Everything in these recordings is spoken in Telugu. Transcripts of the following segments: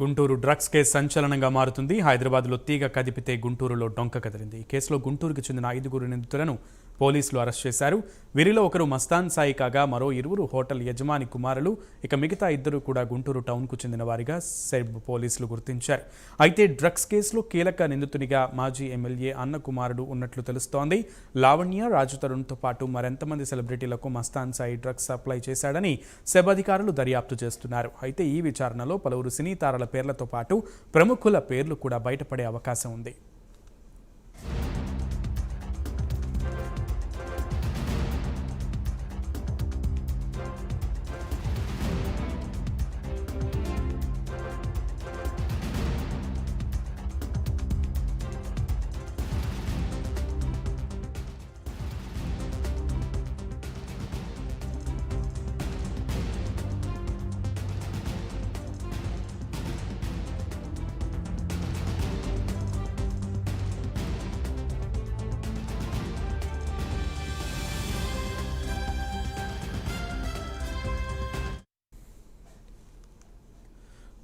గుంటూరు డ్రగ్స్ కేసు సంచలనంగా మారుతుంది. హైదరాబాద్లో తీగ కదిపితే గుంటూరులో డొంక కదిలింది. ఈ కేసులో గుంటూరుకు చెందిన ఐదుగురు నిందితులను పోలీసులు అరెస్ట్ చేశారు. వీరిలో ఒకరు మస్తాన్ సాయి కాగా మరో ఇరువురు హోటల్ యజమాని కుమారులు. ఇక మిగతా ఇద్దరు కూడా గుంటూరు టౌన్కు చెందిన వారిగా సెబ్ పోలీసులు గుర్తించారు. అయితే డ్రగ్స్ కేసులో కీలక నిందితునిగా మాజీ ఎమ్మెల్యే అన్న కుమారుడు ఉన్నట్లు తెలుస్తోంది. లావణ్య రాజు తరుణ్తో పాటు మరెంతమంది సెలబ్రిటీలకు మస్తాన్ సాయి డ్రగ్స్ సప్లై చేశాడని సెబ్ అధికారులు దర్యాప్తు చేస్తున్నారు. అయితే ఈ విచారణలో పలువురు సినీ తారల పేర్లతో పాటు ప్రముఖుల పేర్లు కూడా బయటపడే అవకాశం ఉంది.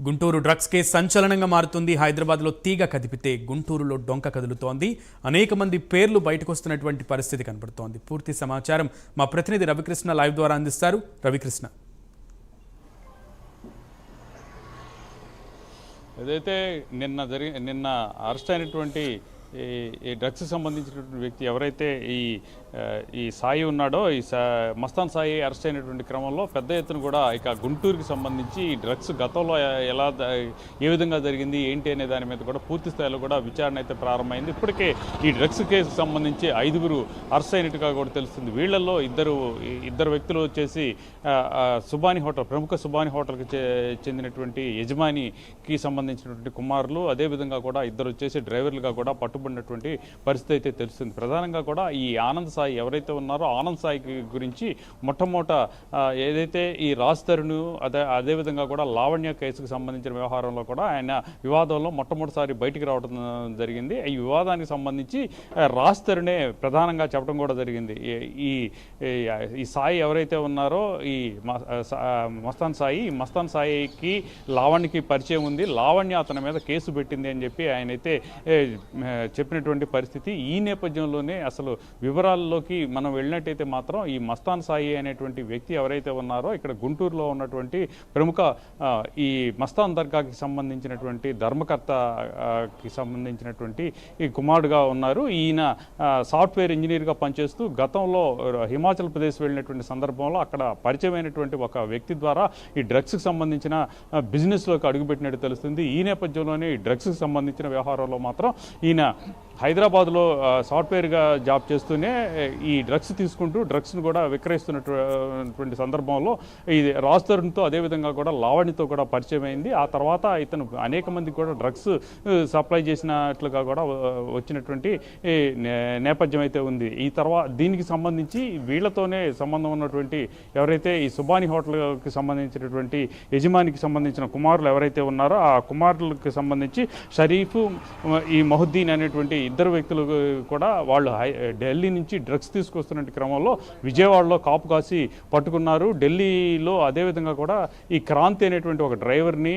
గుంటూరు డ్రగ్స్ కేసు సంచలనంగా మారుతుంది. హైదరాబాద్లో తీగ కదిపితే గుంటూరులో డొంక కదులుతోంది. అనేక మంది పేర్లు బయటకు వస్తున్నటువంటి పరిస్థితి కనబడుతోంది. పూర్తి సమాచారం మా ప్రతినిధి రవికృష్ణ లైవ్ ద్వారా అందిస్తారు. రవికృష్ణ. ఏదైతే నిన్న జరిగి నిన్న అరెస్ట్ అయినటువంటి ఈ డ్రగ్స్ సంబంధించినటువంటి వ్యక్తి ఎవరైతే ఈ ఈ సాయి ఉన్నాడో ఈ సా మస్తాన్ సాయి అరెస్ట్ అయినటువంటి క్రమంలో పెద్ద ఎత్తున కూడా ఇక గుంటూరుకి సంబంధించి ఈ డ్రగ్స్ గతంలో ఎలా ఏ విధంగా జరిగింది ఏంటి అనే దాని మీద కూడా పూర్తి స్థాయిలో కూడా విచారణ అయితే ప్రారంభమైంది. ఇప్పటికే ఈ డ్రగ్స్ కేసుకు సంబంధించి ఐదుగురు అరెస్ట్ అయినట్టుగా కూడా తెలుస్తుంది. వీళ్ళల్లో ఇద్దరు ఇద్దరు వ్యక్తులు వచ్చేసి సుబాని హోటల్ ప్రముఖ సుబాని హోటల్కి చెందినటువంటి యజమానికి సంబంధించినటువంటి కుమారులు అదేవిధంగా కూడా ఇద్దరు వచ్చేసి డ్రైవర్లుగా కూడా పట్టుబడినటువంటి పరిస్థితి అయితే తెలుస్తుంది. ప్రధానంగా కూడా ఈ ఆనంద్ సాయి ఎవరైతే ఉన్నారో ఆనంద్ సాయి గురించి మొట్టమొదట ఏదైతే ఈ రాజ్ తరుణ్ అదే అదేవిధంగా కూడా లావణ్య కేసుకు సంబంధించిన వ్యవహారంలో కూడా ఆయన వివాదంలో మొట్టమొదటిసారి బయటికి రావడం జరిగింది. ఈ వివాదానికి సంబంధించి రాజ్ తరుణే ప్రధానంగా చెప్పడం కూడా జరిగింది. ఈ- ఈ ఈ- సాయి ఎవరైతే ఉన్నారో ఈ మస్తాన్ సాయి ఈ మస్తాన్ సాయికి లావణ్యకి పరిచయం ఉంది. లావణ్య అతని మీద కేసు పెట్టింది అని చెప్పి ఆయన అయితే చెప్పినటువంటి పరిస్థితి. ఈ నేపథ్యంలోనే అసలు వివరాలు వివరాల్లోకి మనం వెళ్ళినట్టయితే మాత్రం ఈ మస్తాన్ సాయి అనేటువంటి వ్యక్తి ఎవరైతే ఉన్నారో ఇక్కడ గుంటూరులో ఉన్నటువంటి ప్రముఖ ఈ మస్తాన్ దర్గాకి సంబంధించినటువంటి ధర్మకర్తకి సంబంధించినటువంటి ఈ కుమారుడుగా ఉన్నారు. ఈయన సాఫ్ట్వేర్ ఇంజనీర్గా పనిచేస్తూ గతంలో హిమాచల్ ప్రదేశ్ వెళ్ళినటువంటి సందర్భంలో అక్కడ పరిచయమైనటువంటి ఒక వ్యక్తి ద్వారా ఈ డ్రగ్స్కి సంబంధించిన బిజినెస్లోకి అడుగుపెట్టినట్టు తెలుస్తుంది. ఈ నేపథ్యంలోనే ఈ డ్రగ్స్కి సంబంధించిన వ్యవహారంలో మాత్రం ఈయన హైదరాబాద్లో సాఫ్ట్వేర్గా జాబ్ చేస్తూనే ఈ డ్రగ్స్ తీసుకుంటూ డ్రగ్స్ను కూడా విక్రయిస్తున్నటువంటి సందర్భంలో ఇది రాజ్ తరుణ్తో అదేవిధంగా కూడా లావణితో కూడా పరిచయం అయింది. ఆ తర్వాత ఇతను అనేక మందికి కూడా డ్రగ్స్ సప్లై చేసినట్లుగా కూడా వచ్చినటువంటి నే- నేపథ్యం అయితే ఉంది. ఈ తర్వాత దీనికి సంబంధించి వీళ్ళతోనే సంబంధం ఉన్నటువంటి ఎవరైతే ఈ సుబాని హోటల్కి సంబంధించినటువంటి యజమానికి సంబంధించిన కుమారులు ఎవరైతే ఉన్నారో ఆ కుమారులకు సంబంధించి షరీఫ్ ఈ మహుద్దీన్ అనేటువంటి ఇద్దరు వ్యక్తులు కూడా వాళ్ళు హై- ఢిల్లీ నుంచి డ్రగ్స్ తీసుకొస్తున్న క్రమంలో విజయవాడలో కాపు కాసి పట్టుకున్నారు. ఢిల్లీలో అదేవిధంగా కూడా ఈ క్రాంతి అనేటువంటి ఒక డ్రైవర్ని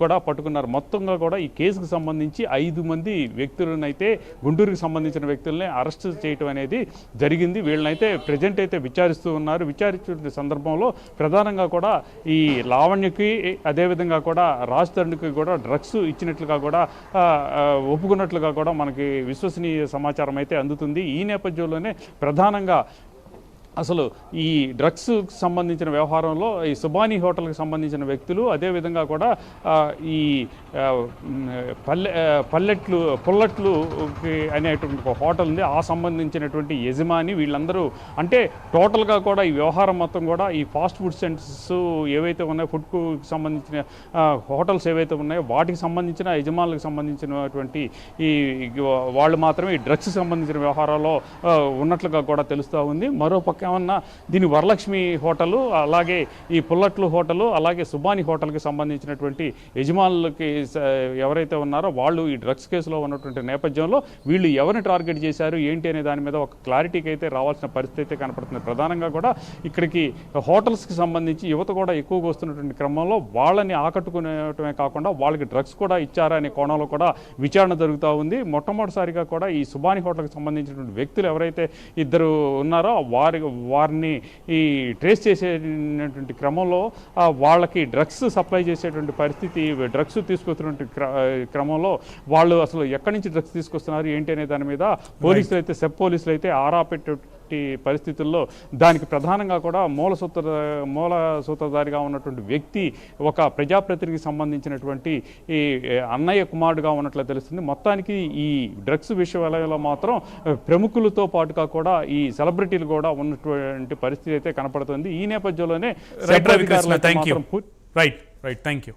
కూడా పట్టుకున్నారు. మొత్తంగా కూడా ఈ కేసుకు సంబంధించి ఐదు మంది వ్యక్తులనైతే గుంటూరుకి సంబంధించిన వ్యక్తులనే అరెస్ట్ చేయటం అనేది జరిగింది. వీళ్ళనైతే ప్రజెంట్ అయితే విచారిస్తూ ఉన్నారు. విచారించిన సందర్భంలో ప్రధానంగా కూడా ఈ లావణ్యకి అదేవిధంగా కూడా రాజ్ తరుణ్కి కూడా డ్రగ్స్ ఇచ్చినట్లుగా కూడా ఒప్పుకున్నట్లుగా కూడా మనకి విశ్వసనీయ సమాచారం అయితే అందుతుంది. ఈ నేపథ్యంలోనే ప్రధానంగా అసలు ఈ డ్రగ్స్ సంబంధించిన వ్యవహారంలో ఈ సుబానీ హోటల్కి సంబంధించిన వ్యక్తులు అదేవిధంగా కూడా ఈ పల్లె పల్లెట్లు పుల్లట్లు అనేటువంటి ఒక హోటల్ ఉంది. ఆ సంబంధించినటువంటి యజమాని వీళ్ళందరూ అంటే టోటల్గా కూడా ఈ వ్యవహారం మొత్తం కూడా ఈ ఫాస్ట్ ఫుడ్ సెంటర్స్ ఏవైతే ఉన్నాయో ఫుడ్కు సంబంధించిన హోటల్స్ ఏవైతే ఉన్నాయో వాటికి సంబంధించిన యజమానులకు సంబంధించినటువంటి ఈ వాళ్ళు మాత్రమే ఈ డ్రగ్స్ సంబంధించిన వ్యవహారాల్లో ఉన్నట్లుగా కూడా తెలుస్తూ ఉంది. మరోపక్క ఏమన్నా దీని వరలక్ష్మి హోటలు అలాగే ఈ పుల్లట్లు హోటలు అలాగే సుబాని హోటల్కి సంబంధించినటువంటి యజమానులకి ఎవరైతే ఉన్నారో వాళ్ళు ఈ డ్రగ్స్ కేసులో ఉన్నటువంటి నేపథ్యంలో వీళ్ళు ఎవరిని టార్గెట్ చేశారు ఏంటి అనే దాని మీద ఒక క్లారిటీకి అయితే రావాల్సిన పరిస్థితి అయితే కనపడుతుంది. ప్రధానంగా కూడా ఇక్కడికి హోటల్స్కి సంబంధించి యువత కూడా ఎక్కువగా వస్తున్నటువంటి క్రమంలో వాళ్ళని ఆకట్టుకునేటమే కాకుండా వాళ్ళకి డ్రగ్స్ కూడా ఇచ్చారా అనే కోణంలో కూడా విచారణ జరుగుతూ ఉంది. మొట్టమొదటిసారిగా కూడా ఈ సుబాని హోటల్కి సంబంధించినటువంటి వ్యక్తులు ఎవరైతే ఇద్దరు ఉన్నారో వారి వారిని ఈ ట్రేస్ చేసేటువంటి క్రమంలో వాళ్ళకి డ్రగ్స్ సప్లై చేసేటువంటి పరిస్థితి డ్రగ్స్ తీసుకొస్తున్నటువంటి క్ర- క్రమంలో వాళ్ళు అసలు ఎక్కడి నుంచి డ్రగ్స్ తీసుకొస్తున్నారు ఏంటి అనే దాని మీద పోలీసులు అయితే సెబ్ పోలీసులు అయితే ఆరా పెట్టేటువంటి పరిస్థితుల్లో దానికి ప్రధానంగా కూడా మూల సూత్ర మూల సూత్రధారిగా ఉన్నటువంటి వ్యక్తి ఒక ప్రజాప్రతినిధికి సంబంధించినటువంటి ఈ అన్నయ్య కుమారుడుగా ఉన్నట్లు తెలుస్తుంది. మొత్తానికి ఈ డ్రగ్స్ విషయంలో మాత్రం ప్రముఖులతో పాటుగా కూడా ఈ సెలబ్రిటీలు కూడా ఉన్నటువంటి పరిస్థితి అయితే కనపడుతుంది. ఈ నేపథ్యంలోనే రైట్ రైట్ థ్యాంక్ యూ